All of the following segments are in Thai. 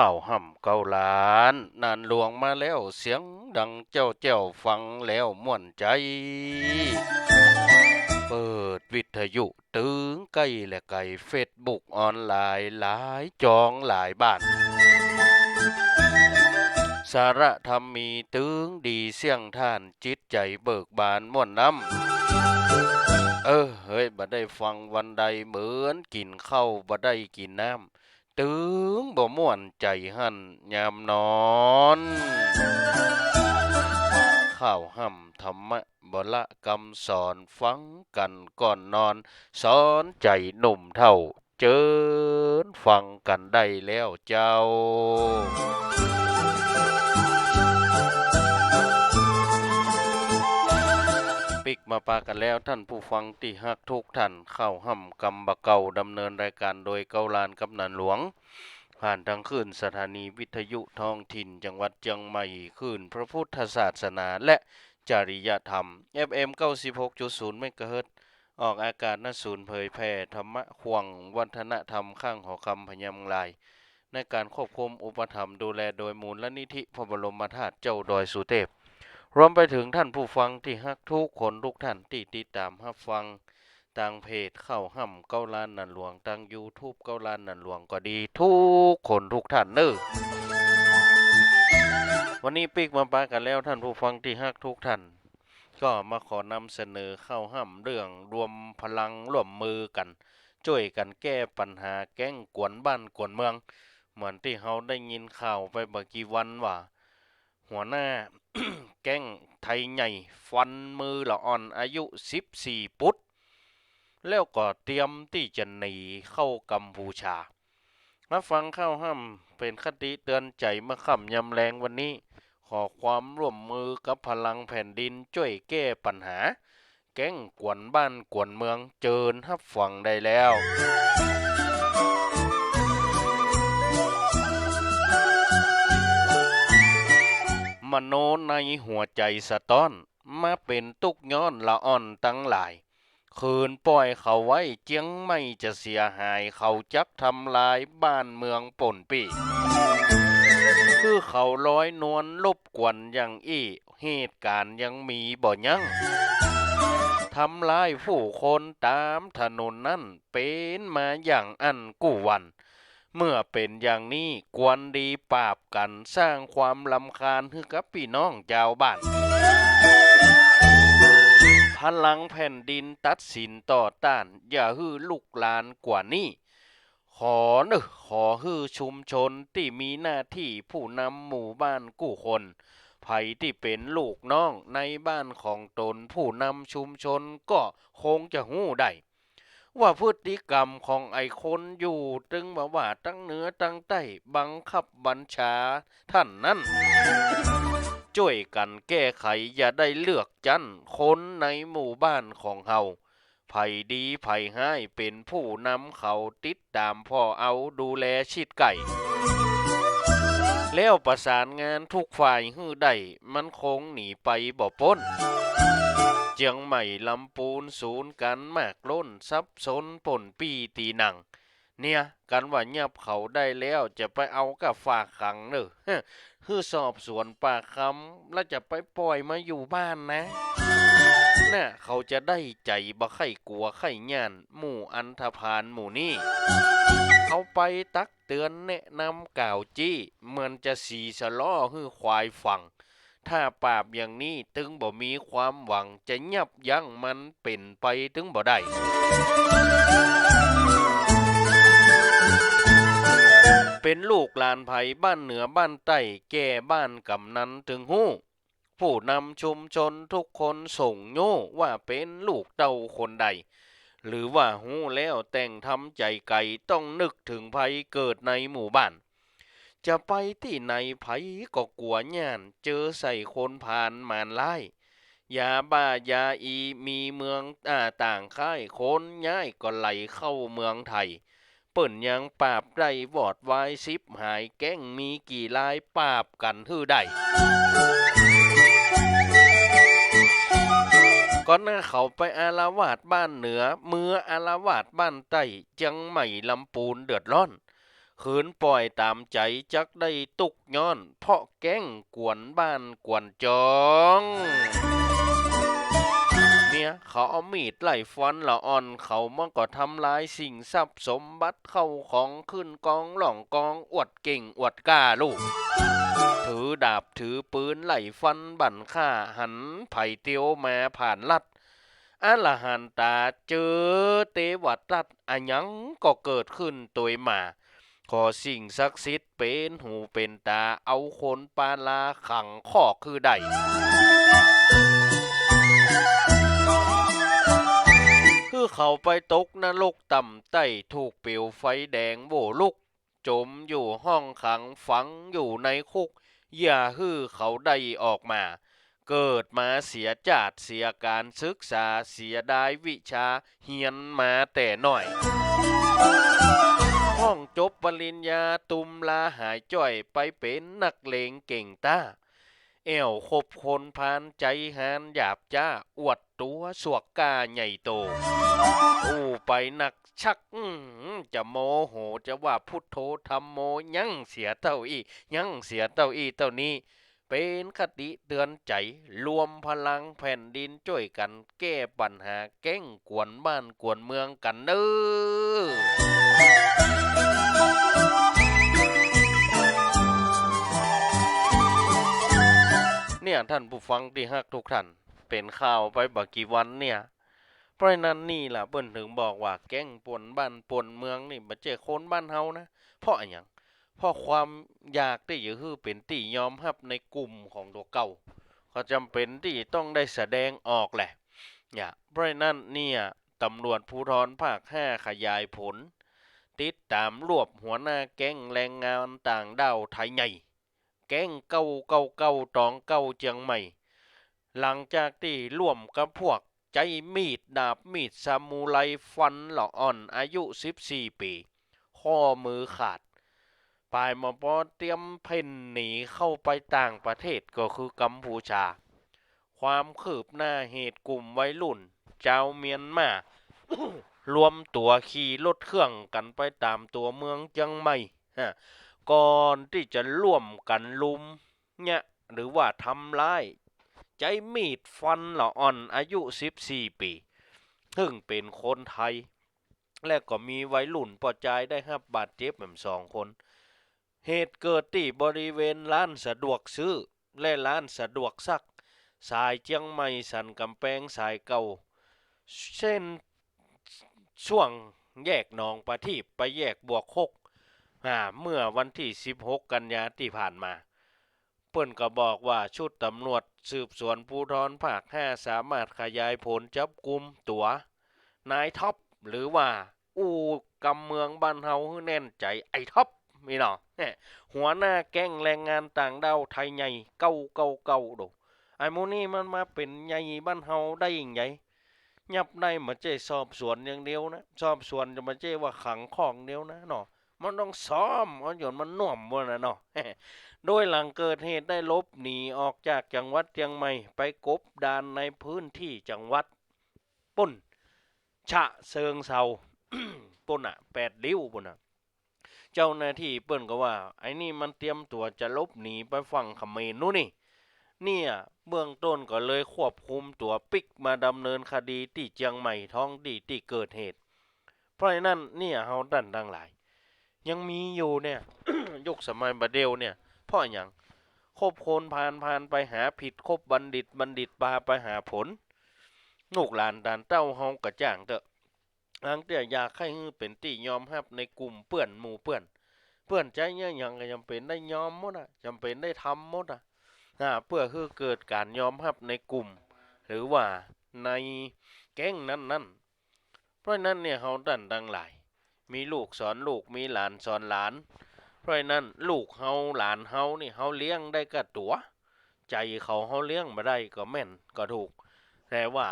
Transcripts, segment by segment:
ข้าวห่ำเกาหลานนานหลวงมาแล้วเสียงดังเจ้าเจ้าฟังแล้วม่วนใจ เปิดวิทยุตึงใกล้และไก่เฟซบุ๊กออนไลน์หลายจองหลายบ้าน สาระธรรมมีตึงดีเสี่ยงท่านจิตใจเบิกบานม่วนน้ำเออเฮ้ยบ่ได้ฟังวันใดเหมือนกินข้าวบ่ได้กินน้ำ ตึงบ่ม่วนใจหั่นยามนอน ข้าวห่ำธรรมะบละกำสอนฟังกันก่อนนอน สอนใจหนุ่มเท่า เจิญฟังกันได้แล้วเจ้า มาปากันแล้วท่านผู้ฟังที่ฮักทุกท่านเข้าห่ำกำบะเก่าดำเนินรายการโดยเกาลานกำนันหลวง ผ่านทางคลื่นสถานีวิทยุท้องถิ่นจังหวัดเชียงใหม่คลื่นพระพุทธศาสนาและจริยธรรม FM 96.0เมกะเฮิรตซ์ออกอากาศณศูนย์เผยแผ่ธรรมะขวงวัฒนธรรมข้างหอคำพญามลาย ในการควบคุมอุปถัมภ์ดูแลโดยมูลและนิธิพระบรมธาตุเจ้าดอยสุเทพ รวมไปถึงท่านผู้ฟังที่ฮักทุกคนทุกท่านที่ติดตามรับฟังทางเพจเข้าห่ำเก้าล้านนันหลวงทาง YouTube เก้าล้านนันหลวงก็ดี ทุกคนทุกท่านเนอวันนี้ปิกมาปากันแล้วท่านผู้ฟังที่ฮักทุกท่านก็มาขอนำเสนอเข้าห่ำเรื่องรวมพลังร่วมมือกัน ช่วยกันแก้ปัญหาแก้งกวนบ้านกวนเมือง เหมือนที่เขาได้ยินข่าวไปเมื่อกี่วันว่า หัวหน้า แก้งไทยใหญ่ฟันมือละอ่อนอายุ 14 ปุตแล้วก็เตรียมที่จะหนีเข้ากัมพูชา มาฟังเข้าห้ามเป็นคติเตือนใจเมื่อค่ำยำแรงวันนี้ ขอความร่วมมือกับพลังแผ่นดินช่วยแก้ปัญหา แก้งกวนบ้านกวนเมืองเจิญฮับฟังได้แล้ว มโนในหัวใจสะต้อน มาเป็นตุกย้อนละอ่อนตั้งหลาย คืนปล่อยเขาไว้เจียงไม่จะเสียหายเขาจักทำลายบ้านเมืองป่นปีคือเขาร้อยนวลลบกวนอย่างอี้เหตุการณ์ยังมีบ่ยัง้งทำลายผู้คนตามถนนนั่นเป็นมาอย่างอันกู้วัน เมื่อเป็นอย่างนี้กวนดีปราบกันสร้างความลำคาญให้กับพี่น้องชาวบ้าน พลังแผ่นดินตัดสินต่อต้าน อย่าฮื้อลูกหลานกว่านี้ ขอเนอะขอฮื้อชุมชนที่มีหน้าที่ผู้นำหมู่บ้านกู้คนไผที่เป็นลูกน้องในบ้านของตนผู้นำชุมชนก็คงจะหู้ได้ ว่าพฤติกรรมของไอ้คนอยู่ตึงมาว่าตั้งเหนือตั้งใต้บังคับบัญชาท่านนั้นช่วยกันแก้ไขอย่าได้เลือกจันคนในหมู่บ้านของเฮาไผ่ดีไผ่ให้เป็นผู้นำเขาติดตามพ่อเอาดูแลชิดไก่ แล้วประสานงานทุกฝ่ายฮื้อได้มันคงหนีไปบ่พ้น เจียงใหม่ลำปูนศูนย์กันมากล้นซับซนป่นปีตีหนัง เนี่ยกันว่าเงียบเขาได้แล้วจะไปเอากับฝากขังเนอะคือสอบสวนปากคำแล้วจะไปปล่อยมาอยู่บ้านนะน่ะเขาจะได้ใจบ่ไข่กลัวไข่ย่านหมู่อันธพาลหมู่นี่เขาไปตักเตือนแนะนำกล่าวจี้เหมือนจะสีสะล้อฮือควายฟัง ถ้าปราบอย่างนี้ถึงบ่มีความหวังจะยับยั้งมันเป็นไปถึงบ่ได้เป็นลูกหลานไผบ้านเหนือบ้านใต้แก่บ้านกำนันถึงหู้ ผู้นำชุมชนทุกคนส่งโย่ว่าเป็นลูกเต้าคนใด หรือว่าหู้แล้วแต่งทำใจไก่ต้องนึกถึงภัยเกิดในหมู่บ้าน จะไปที่ไหนไผก็กลัวย่าน เจอใส่คนผ่านมานไล่ยาบ้ายาอีมีเมืองอ่าต่างค่ายคนย้ายก็ไหลเข้าเมืองไทย เปิ่นยังปราบได้วอดวายซิบหายแก้งมีกี่ลายปราบกันฮื้อได้ก่อนหน้าเขาไปอาละวาดบ้านเหนือ เมื่ออาละวาดบ้านใต้จังใหม่ลำปูนเดือดร้อน ขืนปล่อยตามใจจักได้ตุกย้อน เพราะแก้งกวนบ้านกวนจองเนี่ยเขาเอามีดไล่ฟันละอ่อนเขามันก็ทำลายสิ่งทรัพย์สมบัติเข้าของขึ้นกองหล่องกองอวดเก่งอวดกล้าลูก ถือดาบถือปืนไล่ฟันบั่นฆ่าหันไผ่เตียวมาผ่านลัดอาลหันตาเจอเตวัดรัดอันยังก็เกิดขึ้นตัวมา ขอสิ่งศักดิ์สิทธิ์เป็นหูเป็นตาเอาคนปาลาขังข้อคือได้คือเขาไปตกนรกต่ำใต้ถูกเปลวไฟแดงโบลุก จมอยู่ห้องขังฝังอยู่ในคุก อย่าฮือเขาได้ออกมา เกิดมาเสียจาดเสียการศึกษาเสียดายวิชาเฮียนมาแต่น้อย ริญญาตุมลาหายจ่อยไปเป็นนักเลงเก่งต้าเอวคบคนพานใจหานหยาบจ้า อวดตัวสวกกาใหญ่โต อู้ไปหนักชักจะโมโหจะว่าพุทโธธรรมโมยังเสียเต้าอียังเสียเต้าอีเต้านี้ เป็นคติเตือนใจ รวมพลังแผ่นดินช่วยกัน แก้ปัญหาแก้งกวนบ้านกวนเมืองกันเด้อ เนี่ยท่านผู้ฟังที่ฮักทุกท่านเป็นข่าวไปบักกี่วันเนี่ย เพราะนั้นนี่ล่ะเปิ้นถึงบอกว่าแก๊งป่วนบ้านป่วนเมืองนี่บ่เจอคนบ้านเฮานะ เพราะอะหยังเพราะความอยากที่จะคือเป็นที่ยอมรับในกลุ่มของตัวเก่าเขาจำเป็นที่ต้องได้แสดงออกแหละเนี่ยเพราะฉะนั้นเนี่ยตำรวจภูธรภาค 5 ขยายผล ติดตามรวบหัวหน้าแก๊งแรงงานต่างด้าวไทยใหญ่ แก๊งเก้าเก้าเก้าตองเก้าเจียงใหม่ หลังจากที่ร่วมกับพวกใจมีดดาบมีดซามูไรฟันหล่ออ่อนอายุ 14 ปี ข้อมือขาดปลายมปอเตรียมเพ่นหนีเข้าไปต่างประเทศก็คือกัมพูชา ความคืบหน้าเหตุกลุ่มวัยรุ่น เจ้าเมียนมารวมตัวขี่รถเครื่องกันไปตามตัวเมืองเจียงใหม่ฮะ ก่อนที่จะร่วมกันลุมเนี่ยหรือว่าทำร้ายใจมีดฟันละอ่อนอายุ 14 ปี ซึ่งเป็นคนไทย และก็มีวัยรุ่นปอใจได้รับบาดเจ็บแบบสองคน เหตุเกิดที่บริเวณร้านสะดวกซื้อ และร้านสะดวกซัก สายเจียงใหม่สันกำแพงสายเก่าเช่นช่วงแยกหนองประทีปไปแยกบวกคก อ่าเมื่อวันที่ 16 กันยาที่ผ่านมา เปิ้นก็บอกว่าชุดตำรวจสืบสวนภูธรภาค 5 สามารถขยายผลจับกลุ่มตัวนายท็อปหรือว่า อูกำเมืองบ้านเฮาให้แน่นใจไอ้ท็อปมีเนาะหัวหน้าแก๊งแรงงานต่างด้าวไทยใหญ่เก้าเก้าเก้าโดไอ้โมนี่มันมาเป็นใหญ่บ้านเฮาได้ยังไงยับได้มาเจ้สอบสวนอย่างเดียวนะ สอบสวนจะมาเจ้ว่าขังของเดียวนะเนาะ มันต้องซ้อมมันหย่นมันน่วมบนนะเนาะโดยหลังเกิดเหตุได้ลบหนีออกจากจังหวัดเชียงใหม่ไปกบดานในพื้นที่จังหวัดปุ่น ฉะเชิงเซาปุ่นอะแปดริ้วปุ่นอะเจ้าหน้าที่เปิ้นก็ว่า ไอ้นี่มันเตรียมตัวจะลบหนีไปฝั่งเขมรนู่นนี่ เนี่ยเบื้องต้นก็เลยควบคุมตัวปิกมาดำเนินคดีที่เชียงใหม่ท้องดีที่เกิดเหตุ เพราะฉะนั้นเนี่ยเฮาดันดังหลาย ยังมีอยู่เนี่ยยุคสมัยบาเดลเนี่ยพราะอย่างคบคนผ่านผ่านไปหาผิดคบบัณฑิตบัณฑิตพาไปหาผลลูกหลานดานเต้าเฮากระจ่างเถอะอังเตียอยากให้เป็นที่ยอมรับในกลุ่มเพื่อนหมู่เพื่อนเพื่อนใจเนี่ยยังก็จำเป็นได้ยอมมดอะจำเป็นได้ทำมดอะอ่าเพื่อคือเกิดการยอมรับในกลุ่ม หรือว่าในแก๊งนั้นนั้นๆเพราะฉะนั้นเนี่ยเฮาดันดังหลาย มีลูกสอนลูกมีหลานสอนหลาน เพราะนั้นลูกเฮาหลานเฮานี่เฮาเลี้ยงได้ก็ตัว ใจเขาเฮาเลี้ยงมาได้ก็แม่นก็ถูก แต่ว่า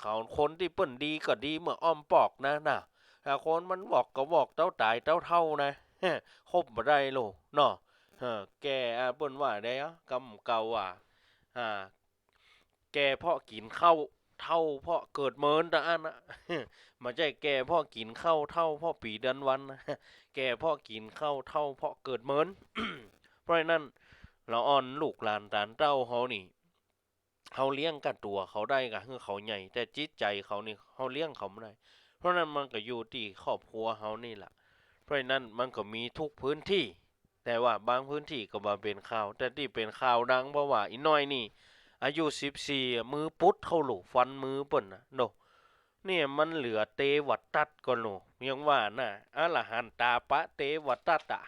เขาคนที่เปิ้นดีก็ดีเมื่ออ้อมปอกนะนะถ้าคนมันบอกก็บอกเต้าตายเต้าเท่านะคบมาได้โลเนาะเออแกเปิ้นว่าได้กำเก่าอะอ่าแกเพาะกินข้าว เท่าเพราะเกิดเมินตะอันนะมาใจแก่พ่อกินข้าวเท่าพ่อปีเดือนวันนะแก่พ่อกินข้าวเท่าเพราะเกิดเมินเพราะนั้นเราอ่อนลูกหลานตานเต้าเขานี่เขาเลี้ยงกันตัวเขาได้กะคือเขาใหญ่ แต่จิตใจเขานี่เขาเลี้ยงเขาไม่ได้ เพราะนั้นมันก็อยู่ที่ครอบครัวเขานี่แหละเพราะฉะนั้นมันก็มีทุกพื้นที่ แต่ว่าบางพื้นที่ก็มาเป็นข่าว แต่ที่เป็นข่าวดังเพราะว่าอีน้อยนี่ อายุสิบสี่มือปุ๊ดเข้าหลูฟันมือเปิ่นนะโนเนี่ยมันเหลือเตวัดตัดก่อนโนยังว่าน่ะอะละหันตาปะเตวัดตัดอะ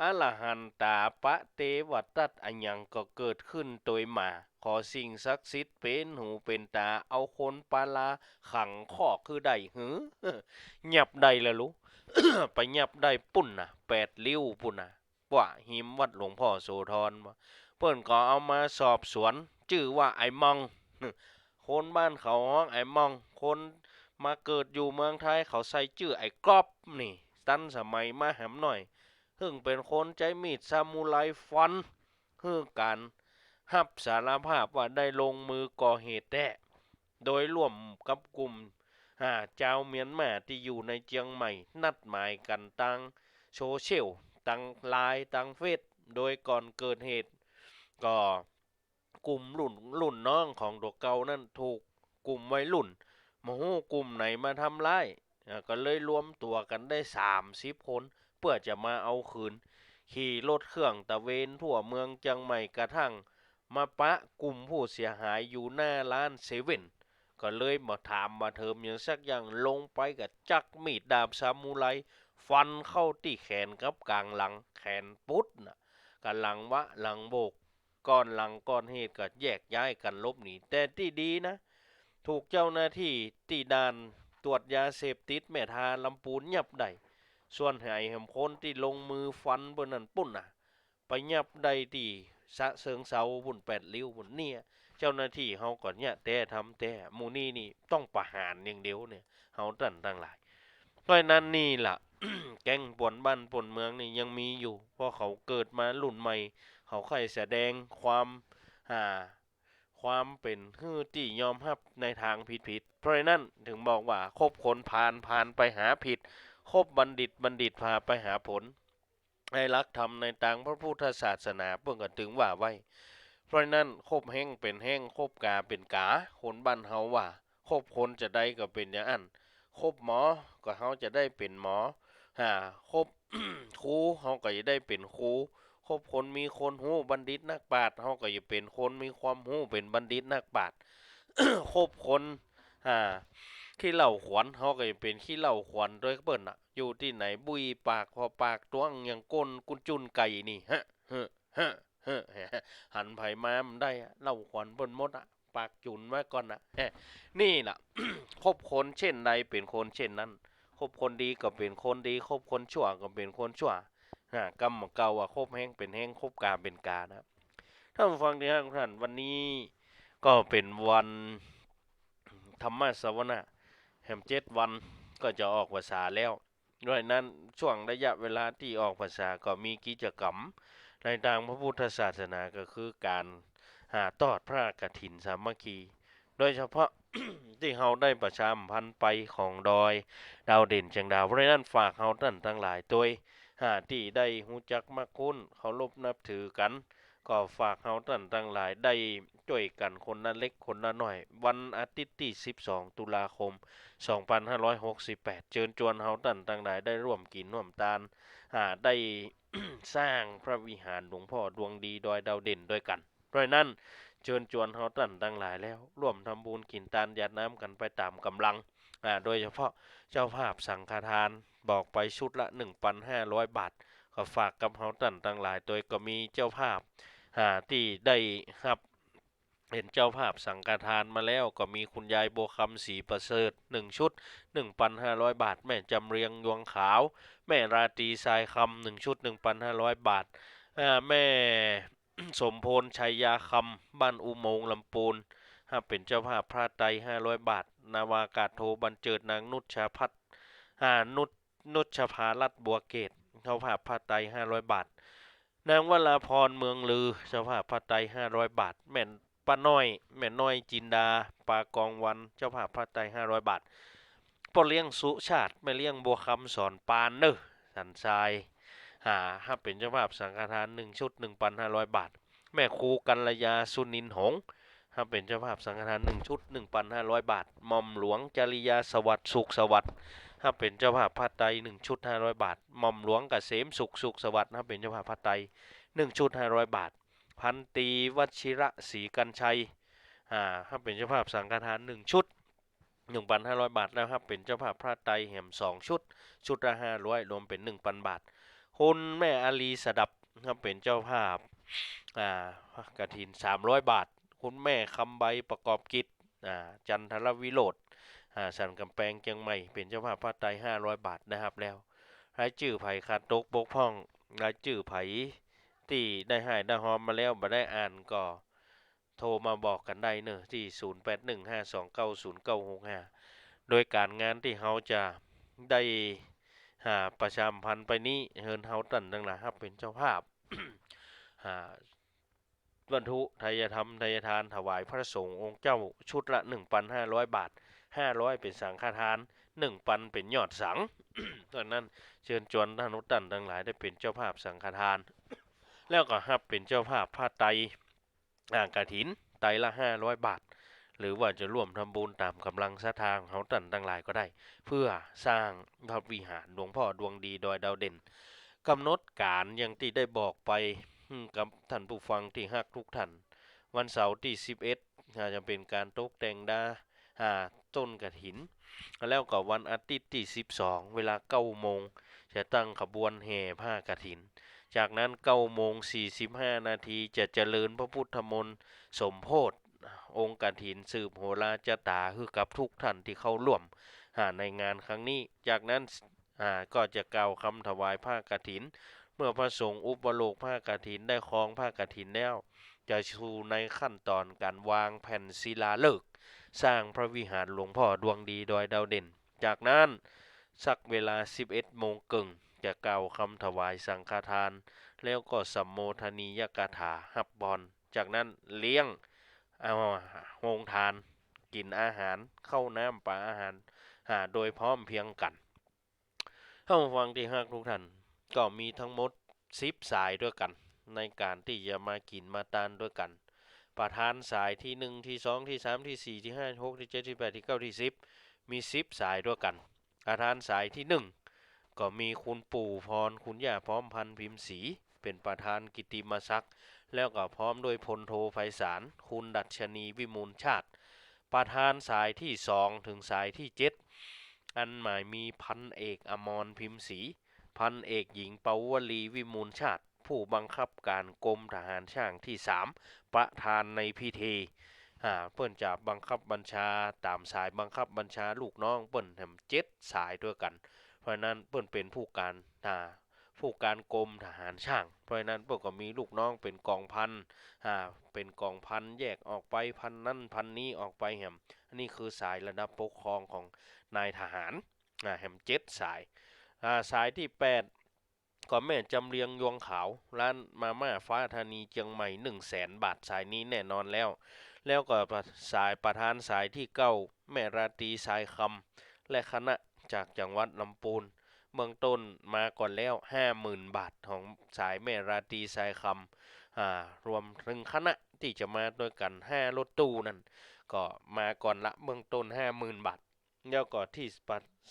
อะละหันตาปะเตวัดตัดอันยังก็เกิดขึ้นโดยมา ขอสิ่งศักดิ์สิทธิ์เป็นหูเป็นตาเอาคนปาลาขังข้อคือได้หือหยับได้แล้วลูกไปหยับได้ปุ่นนะแปดลิ้วปุ่นนะว่าหิมวัดหลวงพ่อโสธรว่าเปิ้นก็เอามาสอบสวน ชื่อว่าไอ้มอง คนบ้านเขาฮ้องไอ้มอง คนมาเกิดอยู่เมืองไทยเขาใส่ชื่อไอ้กรอบนี่ ตั้นสมัยมาแหมหน่อยเพิ่งเป็นคนใจมีดซามูไรฟันเพื่อการหับสารภาพว่าได้ลงมือก่อเหตุแท้โดยร่วมกับกลุ่มหาเจ้าเมียนมาที่อยู่ในเจียงใหม่ นัดหมายกันตั้งโซเชียลตั้งไลน์ตั้งเฟซโดยก่อนเกิดเหตุก็ กลุ่มรุ่นรุ่นน้องของตัวเก่านั่นถูกกลุ่มวัยรุ่นโมโหกลุ่มไหนมาทำร้ายอ่าก็เลยรวมตัวกันได้สามสิบคน เพื่อจะมาเอาคืน ขี่รถเครื่องตะเวนทั่วเมืองเจียงใหม่กระทั่ง มาปะกลุ่มผู้เสียหายอยู่หน้าร้านเซเว่นก็เลยมาถามมาเทิมอย่างสักอย่างลงไปกับจักมีดดาบซามูไรฟันเข้าที่แขนกับกลางหลังแขนปุ๊ดนะกันหลังวะหลังโบก ก้อนหลังก้อนเหตุก็แยกย้ายกันลบหนีแต่ที่ดีนะ ถูกเจ้าหน้าที่ตีดานตรวจยาเสพติดแม่ทาลำปูนยับได้ส่วนหายแหมคนที่ลงมือฟันบนนั้นปุ่นน่ะไปยับได้ที่สะเซิงเสาบุญแปดริ้วบุญเนี่ยเจ้าหน้าที่เขาก่อนเนี่ยแต่ทำแต่มูนี่นี่ต้องประหารอย่างเดียวเนี่ยเขาตันตั้งหลายเพราะนั้นนี่ล่ะแก๊งปวนบ้านปวนเมืองนี่ยังมีอยู่เพราะเขาเกิดมารุ่นใหม่ เขาใครแสดงความอ่าความเป็นฮื้อที่ยอมรับในทางผิดผิดๆเพราะนั้นถึงบอกว่าคบคนผ่านผ่านไปหาผิด คบบัณฑิตบัณฑิตพาไปหาผล ให้รักธรรมในทางพระพุทธศาสนาเพื่อกันถึงว่าไว้ เพราะฉะนั้นคบแห้งเป็นแห้งคบกาเป็นกาคนบ้านเฮาว่าคบคนจะได้ก็เป็นอย่างอันคบหมอก็เฮาจะได้เป็นหมอฮ่าคบครูเฮาก็จะได้เป็นครู คบคนมีคนหู้บัณฑิตนักปราชญ์เฮาก็จะเป็นคนมีความหู้เป็นบัณฑิตนักปราชญ์คบคนฮ่าขี้เหล่าขวัญเฮาก็จะเป็นขี้เหล่าขวัญโดยเปิ้นน่ะ อยู่ที่ไหนบุยปากพอปากต้วงอย่างก้นกุนจุนไก่นี่ฮะฮ้อเฮ้อเฮ้อเฮ้อหันไผ่มามันได้อะเล่าขวัญบนมดอะปากจุนไว้ก่อนนะนี่ล่ะคบคนเช่นใดเป็นคนเช่นนั้นคบคนดีก็เป็นคนดีคบคนชั่วก็เป็นคนชั่ว ฮะกรรมเก่าอะคบแห้งเป็นแห้งคบกาเป็นกานะครับท่านผู้ฟังที่รักทุกท่านวันนี้ก็เป็นวันธรรมสวนะแหมเจ็ดวันก็จะออกภาษาแล้ว ด้วยนั้นช่วงระยะเวลาที่ออกภาษาก็มีกิจกรรม ในทางพระพุทธศาสนาก็คือการหาตอดพระกฐินสามัคคี โดยเฉพาะที่เฮาได้ประชามพันธ์ไปของดอย ดาวเด่นเชียงดาวเพราะนั้นฝากเฮาท่านทั้งหลายโดย หาที่ได้หูจักมักคุ้นเคารพนับถือกัน ก็ฝากเฮาท่านทั้งหลายได้ช่วยกันคนละเล็กคนละน้อย วันอาทิตย์ที่ 12 ตุลาคม 2568 เชิญชวนเฮาท่านทั้งหลายได้ร่วมกินร่วมทานหาได้สร้างพระวิหารหลวงพ่อดวงดีดอยดาวเด่นด้วยกันเพราะนั้นเชิญชวนเฮาท่านทั้งหลายแล้ว ร่วมทำบุญกินทานหยาดน้ำกันไปตามกำลัง โดยเฉพาะเจ้าภาพสังฆทาน บอกไปชุดละ 1,500 บาท ก็ฝากกับเฮาท่านทั้งหลายโดยก็มีเจ้าภาพอ่าที่ได้รับเห็นเจ้าภาพสังฆทานมาแล้วก็มีคุณยายโบคำศรีประเสริฐหนึ่งชุด 1,500 บาท แม่จำเรียงยวงขาว แม่ราตรีทรายคำหนึ่งชุด 1,500 บาทอ่าแม่สมพลชัยยาคำบ้านอุโมงลำปูนถ้าเป็นเจ้าภาพพระไตร500 บาท นาวากาศโทบรรเจิดนางนุชชาพัฒน์นุช นุชภาลัดบัวเกตเจ้าภาพพระไตร500 บาท นางวราพรเมืองลือเจ้าภาพพระไตร500 บาท แม่นป้าน้อย แม่น้อยจินดาปากองวัน เจ้าภาพผ้าไตรห้าร้อยบาทพ่อเลี้ยงสุชาติแม่เลี้ยงบัวคำสอนปานเนอสันทรายหาถ้าเป็นเจ้าภาพสังฆทานหนึ่งชุดหนึ่งพันห้าร้อยบาท แม่ครูกัลยาสุนินหงส์ถ้าเป็นเจ้าภาพสังฆทานหนึ่งชุดหนึ่งพันห้าร้อยบาทหม่อมหลวงจริยาสวัสดิ์สุขสวัสดิ์ ถ้าเป็นเจ้าภาพผ้าไตรหนึ่งชุดห้าร้อยบาทหม่อมหลวงกับเกษมสุขสุขสวัสดิ์ถ้าเป็นเจ้าภาพผ้าไตรหนึ่งชุดห้าร้อยบาท พันตีวชิระศรีกันชัยอ่าถ้าเป็นเจ้าภาพสังฆทานหนึ่งชุดหนึ่งพันห้าร้อยบาทแล้วครับเป็นเจ้าภาพพระไตรแห่มสองชุด ชุดละห้าร้อยรวมเป็นหนึ่งพันบาทคุณแม่อาลีสดับครับเป็นเจ้าภาพอ่ากระถินสามร้อยบาท คุณแม่คำใบประกอบกิจอ่าจันทรวิโรธ สันกำแพงเชียงใหม่เป็นเจ้าภาพพระไตห้าร้อยบาทนะครับแล้วรายชื่อไผ่ขาดตกบกพร่องรายชื่อไผ่ที่ได้ให้ได้หอมมาแล้วมาได้อ่านก็โทรมาบอกกันได้เนอะที่ 0815290965 โดยการงานที่เขาจะได้หาประชามพันธ์ไปนี้เฮินเฮาตันทั้งหลายครับเป็นเจ้าภาพหาบรรทุทายธรรมทายทานถวายพระสงฆ์องค์เจ้าชุดละ 1,500 บาท 500เป็นสังฆทาน1ปันเป็นยอดสังตอนนั้นเชิญชวนท่านนุตันทั้งหลายได้เป็นเจ้าภาพสังฆทาน แล้วก็ฮับเป็นเจ้าภาพผ้าไตรอ่างกระถินไตรละห้าร้อยบาท หรือว่าจะร่วมทำบุญตามกำลังศรัทธาของเขาตันต่างหลายก็ได้ เพื่อสร้างพระวิหารหลวงพ่อดวงดีดอยดาวเด่นกำหนดการอย่างที่ได้บอกไปกับท่านผู้ฟังที่ฮักทุกท่าน วันเสาร์ที่ 11อาจจะเป็นการตกแต่งดา ต้นกระถิน แล้วก็วันอาทิตย์ที่ 12 เวลา9โมงจะตั้งขบวนแห่ผ้ากฐิน จากนั้น9โมง45 นาทีจะเจริญพระพุทธมนต์สมโพธิองค์กฐินสืบโหราจะตาคือกับทุกท่านที่เข้าร่วมในงานครั้งนี้ จากนั้นก็จะกล่าวคำถวายผ้ากฐิน เมื่อพระสงฆ์อุปโลกผ้ากฐินได้คล้องผ้ากฐินแล้ว จะชูในขั้นตอนการวางแผ่นศิลาฤกษ์ สร้างพระวิหารหลวงพ่อดวงดีดอยดาวเด่น จากนั้นสักเวลา 11 โมงกึ่งจะกล่าวคำถวายสังฆทาน แล้วก็สัมโมทนียกถาหับบอลจากนั้นเลี้ยงเอาโฮงทาน กินอาหารเข้าน้ำปลาอาหารหาโดยพร้อมเพียงกันท่านฟังที่ฮักทุกท่านก็มีทั้งหมดสิบสายด้วยกัน ในการที่จะมากินมาตานด้วยกัน ประธานสายที่หนึ่งที่สองที่สามที่สี่ที่ห้าที่หกที่เจ็ดที่แปดที่เก้าที่สิบมีสิบสายด้วยกัน ประธานสายที่หนึ่งก็มีคุณปู่พรคุณย่าพร้อมพันพิมพ์ศรีเป็นประธานกิติมศักดิ์แล้วก็พร้อมด้วยพลโทไพศาลคุณดัชนีวิมูลชาติ ประธานสายที่สองถึงสายที่เจ็ดอันหมายมีพันเอกอมรพิมพ์ศรีพันเอกหญิงเปาวลีวิมูลชาติ ผู้บังคับการกรมทหารช่างที่ 3 ประธานในพิธีเพื่อนจะบังคับบัญชาตามสายบังคับบัญชาลูกน้องเปิ้นทำเจ็ดสายด้วยกัน เพราะนั้นเปิ้นเป็นผู้การผู้การกรมทหารช่าง เพราะนั้นเปิ้นก็มีลูกน้องเป็นกองพันเป็นกองพันแยกออกไปพันนั่นพันนี้ออกไปแฮมอันนี้คือสายระดับปกครองของนายทหารแฮมเจ็ดสายสายที่ 8 ก่อนแม่จำเรียงยวงขาว ร้านมาม่าฟ้าธานีเชียงใหม่1 0 0 0 0แบาทสายนี้แน่นอนแล้ว แล้วก็สายประธานสายที่เก้าแม่ราตรีสายคำและคณะจากจังหวัดลำปูนเบื้องต้นมาก่อนแล้ว 50,000 บาทของสายแม่ราตรีสายคำอ่ารวมถึงคณะที่จะมาด้วยกัน 5 รถตู้นั่น ก็มาก่อนละเบื้องต้น 50,000 บาท แล้วก็ที่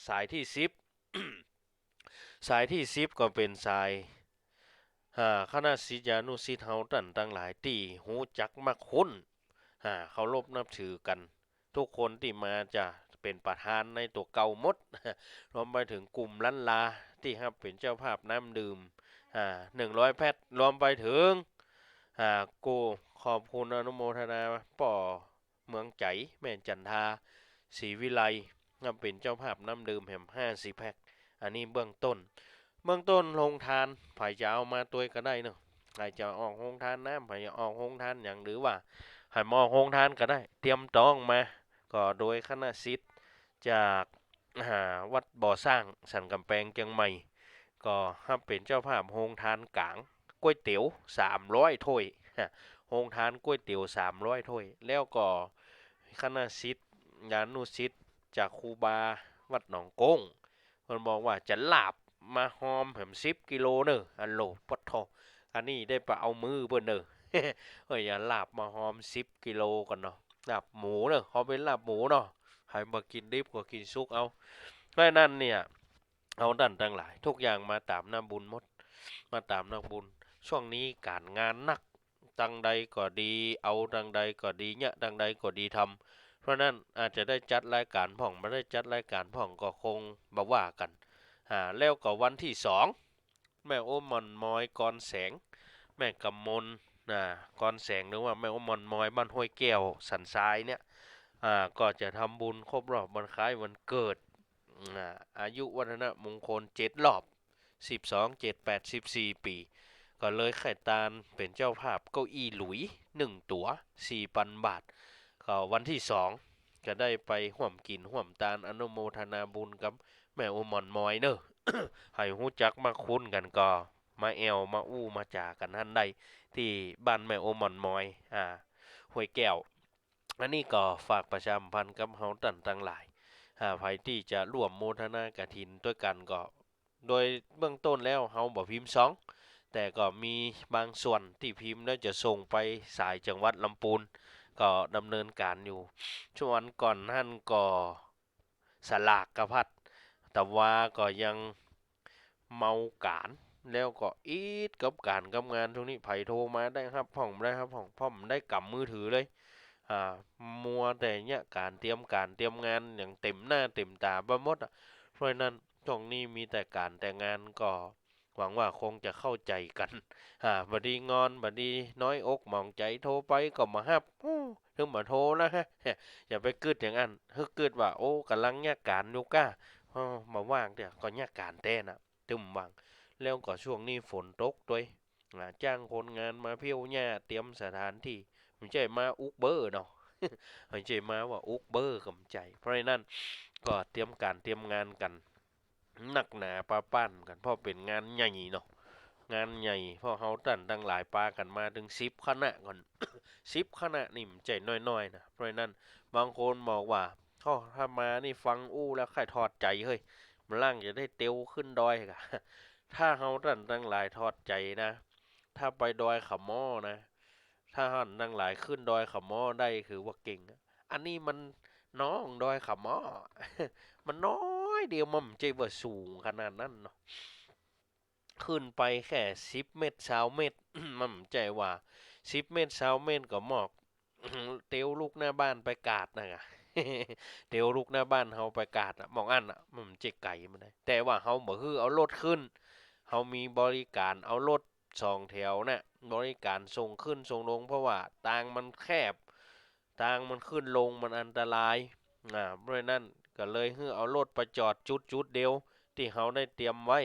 สายที่ 10 สายที่สิบก็เป็นสายอ่าคณะศิษยานุศิษย์เฮาตันตั้งหลายที่หูจักมักคุ้นอ่าเคารพนับถือกัน ทุกคนที่มาจะเป็นประธานในตัวเก่าหมดรวมไปถึงกลุ่มล้านลาที่ครับเป็นเจ้าภาพน้ำดื่มอ่าหนึ่งร้อยแพทรวมไปถึงอ่ากูขอบคุณอนุโมทนาป่อเมืองใจแม่จันทาศรีวิไลครับเป็นเจ้าภาพน้ำดื่มแหมห้าสิบแพ็ค อันนี้เบื้องต้น เบื้องต้นลงทานไผ่จะเอามาตัวก็ได้เนาะใครจะออกโรงทานน้ำไผ่จะออกโรงทานอย่างหรือว่าให้มองโรงทานก็ได้ เตรียมจองมาก็โดยคณะศิษย์จากาวัดบ่อสร้างสันกำแพงเชียงใหม่ ก็ห้ามเป็นเจ้าภาพโรงทานกลางก๋วยเตี๋ยวสามร้อยถ้วยโรงทานก๋วยเตี๋ยว300ถ้วยแล้วก็คณะศิษย์ญานุศิษย์จากครูบาวัดหนองกง เพิ่นบอกว่าจะลาบมาหอมแหม10กิโลเด้ออันโหลปัดทออันนี้ได้ไปเอามือเพิ่นเด้อเอ้ยอย่าลาบมาหอม10กิโลก่อนเนาะลาบหมูเด้อเขาเป็นลาบหมูเนาะใครมากินดิบก็กินสุกเอาเพราะฉะนั้นเนี่ยเอาดันทั้งหลาย ทุกอย่างมาตามน้ำบุญมด มาตามน้ำบุญ ช่วงนี้การงานหนักดังใดก็ดี เอาดังใดก็ดีเนี่ยดังใดก็ดีทำ เพราะนั้นอาจจะได้จัดรายการพ่องไม่ได้จัดรายการพ่องก็คงบ่ว่ากันอ่าแล้วก็วันที่สองแม่โอ้มอนมอยกรแสง แม่กำมลนะกรแสงหรือว่าแม่โอ้มอนมอยบ้านห้วยแก้วสันทรายเนี่ยอ่าก็จะทำบุญครบรอบวันคล้ายวันเกิดอ่าอายุวัฒนมงคลเจ็ดรอบสิบสองเจ็ดแปดสิบสี่ปี ก็เลยไข่ตาลเป็นเจ้าภาพเก้าอี้หลุยหนึ่งตั๋วสี่พันบาท ก็วันที่สองก็ได้ไปห่วมกินห่วมตาลอนุโมทนาบุญกับแม่โอมอนมอยเนอะให้ฮู้จักมาคุ้นกันก็มาแอวมาอู้มาจากันท่านใดที่บ้านแม่โอมอนมอยอ่าห้วยแก้วอันนี้ก็ฝากประชาสัมพันธ์กับเฮาตันทั้งหลายหาใครที่จะร่วมโมทนากฐินด้วยกันก็ โดยเบื้องต้นแล้วเฮาบ่พิมพ์สองแต่ก็มีบางส่วนที่พิมพ์แล้วจะส่งไปสายจังหวัดลำพูน ก็ดำเนินการอยู่ ช่วงวันก่อนท่านก็สลากกระพัด แต่ว่าก็ยังเมาการแล้วก็อีดกับการกับงานช่วงนี้ไผโทรมาได้ครับพ่องได้ครับพ่องพ่อมได้กำมือถือเลย อ่า มัวแต่เนี่ยการเตรียมการเตรียมงานอย่างเต็มหน้าเต็มตาบ่หมดอะเพราะฉะนั้นช่วงนี้มีแต่การแต่งงานก็ หวังว่าคงจะเข้าใจกันอ่าบัดีงอนบัดีน้อยอกมองใจโทรไปก็มาฮับถึงมาโทรนะฮะ อย่าไปกึดอย่างนั้นฮึกกึดว่าโอ้กำลังแยกการยูก้ามาว่างเดี๋ยวก็แยกการแต่นะตึมว่างแล้วก็ช่วงนี้ฝนตกด้วยจ้างคนงานมาเพียวหญ้าเตรียมสถานที่ไม่ใช่มาอุกเบอร์เนาะไม่ใช่มาว่าอุกเบอร์กำใจ เพราะฉะนั้นก็เตรียมการเตรียมงานกัน หนักหนาปลาปั้นกันเพราะเป็นงานใหญ่เนาะงานใหญ่พราะเฮาตั้นตั้งหลายปลากันมาถึงสิบคณะก่อนสิบคณะนี่มันใจน้อยๆนะเพราะนั้นบางคนบอกว่าท่อถ้ามานี่ฟังอู้แล้วใครทอดใจเฮ้ยมันล่างจะได้เตียวขึ้นดอยกะถ้าเฮาตั้นตั้งหลายทอดใจนะ ถ้าไปดอยขม้อนะ ถ้าหันตั้งหลายขึ้นดอยขม้อได้คือว่าเก่งอันนี้มันน้องดอยขม้อมันน้อย เดียวมันใจว่าสูงขนาดนั้นเนาะขึ้นไปแค่สิบเมตรสาวเมตร มันใจว่าสิบเมตรสาวเมตรก็หมอกเตียวลูกหน้าบ้านไปกาดนะกะเตียวลูกหน้าบ้านเฮาไปกาดอะหมองอันอะมันเจ๊ไก่มันได้แต่ว่าเฮาบ่คือเอารถขึ้นเฮามีบริการเอารถสองแถวน่ะบริการส่งขึ้นส่งลง เพราะว่าทางมันแคบทางมันขึ้นลงมันอันตรายอ่าเพราะฉะนั้น ก็เลยฮือเอารถไปจอดจุดจุดเดียว ที่เขาได้เตรียมไว้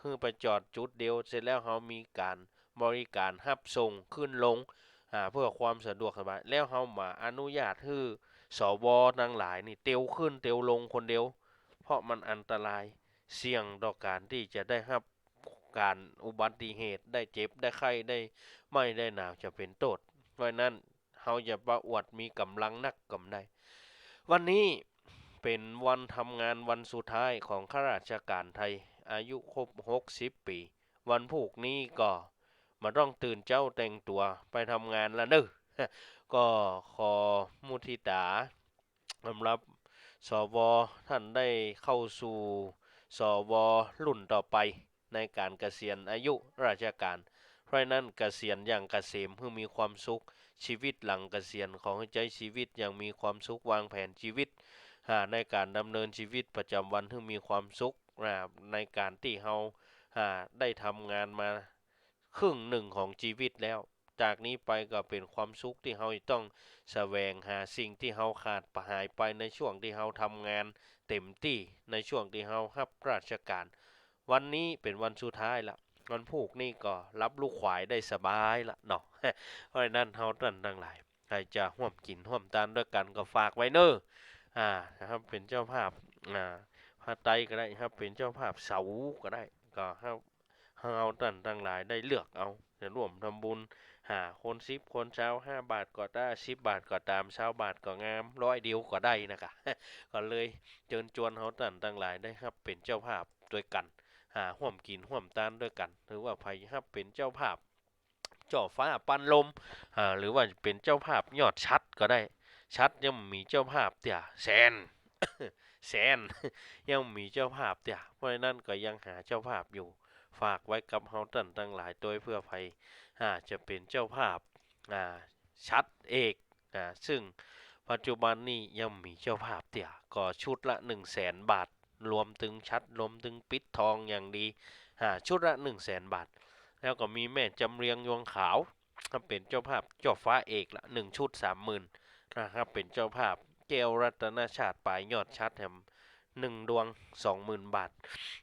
ฮือไปจอดจุดเดียว เสร็จแล้วเขามีการบริการรับส่งขึ้นลงเพื่อความสะดวกสบายแล้วเขามาอนุญาตให้สวทั้งหลายนี่เตียวขึ้นเตียวลงคนเดียว เพราะมันอันตรายเสี่ยงต่อการที่จะได้รับการอุบัติเหตุได้เจ็บได้ไข้ได้ไม่ได้หนาวจะเป็นโทษเพราะฉะนั้นเขาจะประอวดมีกำลังนักกำได้ วันนี้ เป็นวันทำงานวันสุดท้ายของข้าราชการไทย อายุครบ 60 ปี วันพรุ่งนี้ก็มาต้องตื่นเจ้าแต่งตัวไปทำงานแล้วนอก็ขอมุทิตาสำหรับสวท่านได้เข้าสู่สวรุ่นต่อไปในการเกษียณอายุราชการ เพราะนั้นเกษียณอย่างเกษมเพื่อมีความสุขชีวิตหลังเกษียณขอให้ใจชีวิตอย่างมีความสุขวางแผนชีวิต ในการดำเนินชีวิตประจำวันที่มีความสุขในการที่เราได้ทำงานมาครึ่งหนึ่งของชีวิตแล้ว จากนี้ไปก็เป็นความสุขที่เราต้องแสวงหาสิ่งที่เราขาดหายไปในช่วงที่เราทำงานเต็มที่ในช่วงที่เรารับราชการ วันนี้เป็นวันสุดท้ายละวันพูกนี่ก็รับลูกขวายได้สบายละเนาะเพราะนั้นเราท่านทั้งหลายใครจะร่วมกินร่วมทานด้วยกันก็ฝากไว้เนอะ อ่านะครับเป็นเจ้าภาพอ่าพระไตก็ได้ครับ เป็นเจ้าภาพเสาก็ได้ก็ให้ให้เอาท่านทั้งหลายได้เลือกเอาจะร่วมทำบุญหาคนสิบคนเช้าห้าบาทก็ได้สิบบาทก็ตามเช้าบาทก็งามร้อยเดียวก็ได้นะคะก็เลยเชิญชวนเขาต่างต่างหลายได้ครับ เป็นเจ้าภาพด้วยกันหาห่วมกินห่วมตานด้วยกัน หรือว่าใครครับเป็นเจ้าภาพจ่อฟ้าปันลมอ่าหรือว่าเป็นเจ้าภาพยอดชัดก็ได้ ชัดยังมีเจ้าภาพเตี่ยแสนแสนยังมีเจ้าภาพเตี่ยเพราะนั้นก็ยังหาเจ้าภาพอยู่ ฝากไว้กับเฮาตันตั้งหลายโดยเพื่อภัยอาจะเป็นเจ้าภาพอ่าชัดเอกอ่าซึ่งปัจจุบันนี้ยังมีเจ้าภาพเตี่ยก็ชุดละ 1 0 0 0 0แสนบาท รวมถึงชัดรวมถึงปิดทองอย่างดีอ่าชุดละ 1 0 0 0 0แสนบาท แล้วก็มีแม่จำเรียงยวงขาว เป็นเจ้าภาพเจ้าฟ้าเอกละ 1 ชุด 30,000 นะครับเป็นเจ้าภาพแก้วรัตนชาติปลายยอดชัดแถมหนึ่งดวงสองหมื่นบาท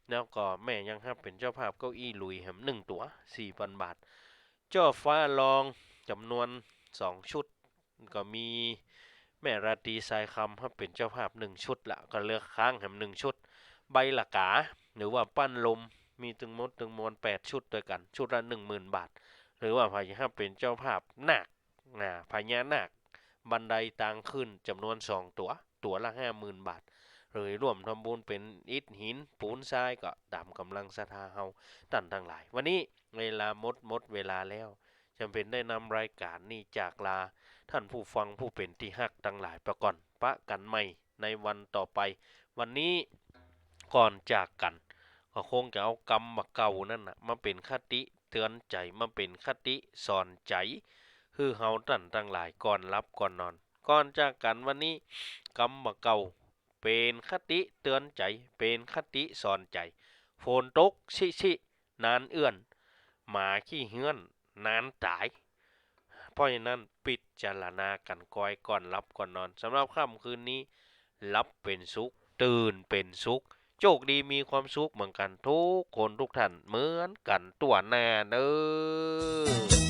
แล้วก็แม่ยังครับเป็นเจ้าภาพเก้าอี้ลุยแถมหนึ่งตัวสี่พันบาท เจ้าฟ้ารองจำนวนสองชุด ก็มีแม่ราตีสายคำครับเป็นเจ้าภาพหนึ่งชุดละก็เลือกค้างแถมหนึ่งชุด ใบละกาหรือว่าปั้นลมมีตึงมดตึงมวลแปดชุดด้วยกัน ชุดละหนึ่งหมื่นบาท หรือว่าพญาเป็นเจ้าภาพนาคนะพญานาค บันไดต่างขึ้นจำนวนสองตัว ตัวละห้าหมื่นบาท หรือร่วมทำบุญเป็นอิฐหิน ปูนทรายก็ตามกำลังศรัทธาเฮาตันทั้งหลาย วันนี้เวลาหมดหมดเวลาแล้วจำเป็นได้นำรายการนี้จากลา ท่านผู้ฟังผู้เป็นที่ฮักทั้งหลายประก่อนปะกันใหม่ในวันต่อไป วันนี้ก่อนจากกัน ก็คงจะเอากรรมมาเก่านั่นนะมาเป็นคติเตือนใจมาเป็นคติสอนใจ คือเฮาตันตั้งหลายก่อนรับก่อนนอน ก่อนจากกันวันนี้กรรมเก่าเป็นคติเตือนใจ เป็นคติสอนใจฝนตกชิชินานเอื้อน หมาขี้เฮือน นานตาย เพราะฉะนั้นปิดจารณากันก้อยก่อนรับก่อนนอนสำหรับค่ำคืนนี้รับเป็นสุข ตื่นเป็นสุข โชคดีมีความสุขเหมือนกันทุกคนทุกท่านเหมือนกันตัวหน้าเด้อ